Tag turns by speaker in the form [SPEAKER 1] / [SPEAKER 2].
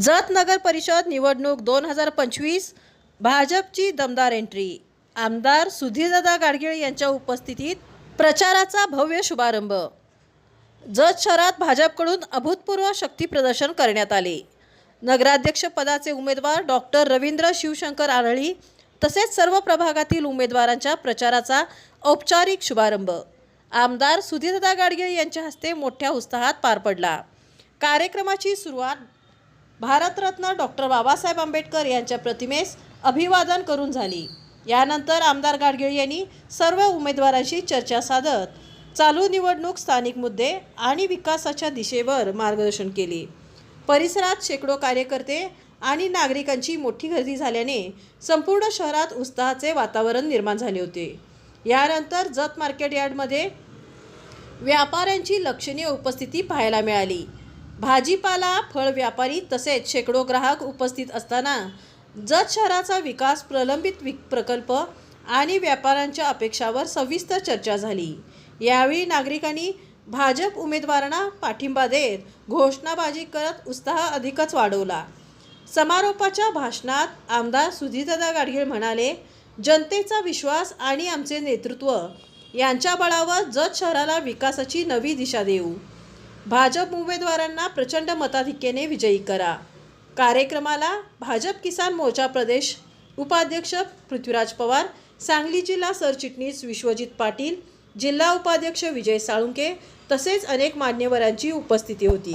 [SPEAKER 1] जत नगर परिषद निवडणूक दोन हजार पंचवीस भाजपची दमदार एंट्री आमदार सुधीरदादा गाडगीळ यांच्या उपस्थितीत प्रचाराचा भव्य शुभारंभ. जत शहरात भाजपकडून अभूतपूर्व शक्तीप्रदर्शन करण्यात आले. नगराध्यक्ष पदाचे उमेदवार डॉक्टर रवींद्र शिवशंकर आरळी तसेच सर्व प्रभागातील उमेदवारांच्या प्रचाराचा औपचारिक शुभारंभ. आमदार सुधीरदा गाडगीळ यांच्या हस्ते मोठ्या उत्साहात पार पडला. कार्यक्रमाची सुरुवात भारतरत्न डॉक्टर बाबासाहेब आंबेडकर यांच्या प्रतिमेस अभिवादन करून झाली. यानंतर आमदार गाडगीळ यांनी सर्व उमेदवारांशी चर्चा साधत चालू निवडणूक स्थानिक मुद्दे आणि विकासाच्या दिशेवर मार्गदर्शन केले. परिसरात शेकडो कार्यकर्ते आणि नागरिकांची मोठी गर्दी झाल्याने संपूर्ण शहरात उत्साहाचे वातावरण निर्माण झाले होते. यानंतर जत मार्केट यार्डमध्ये व्यापाऱ्यांची लक्षणीय उपस्थिती पाहायला मिळाली. भाजीपाला फळ व्यापारी तसेच शेकडो ग्राहक उपस्थित असताना जत शहराचा विकास प्रलंबित विक प्रकल्प आणि व्यापाऱ्यांच्या अपेक्षावर सविस्तर चर्चा झाली. यावेळी नागरिकांनी भाजप उमेदवारांना पाठिंबा देत घोषणाबाजी करत उत्साह अधिकच वाढवला. समारोपाच्या भाषणात आमदार सुधीरदादा गाडगीळ म्हणाले जनतेचा विश्वास आणि आमचे नेतृत्व यांच्या बळावर जत शहराला विकासाची नवी दिशा देऊ. भाजप उमेदवारांना प्रचंड मताधिक्याने विजयी करा. कार्यक्रमाला भाजप किसान मोर्चा प्रदेश उपाध्यक्ष पृथ्वीराज पवार सांगली जिल्हा सरचिटणीस विश्वजित पाटील जिल्हा उपाध्यक्ष विजय साळुंके तसेच अनेक मान्यवरांची उपस्थिती होती.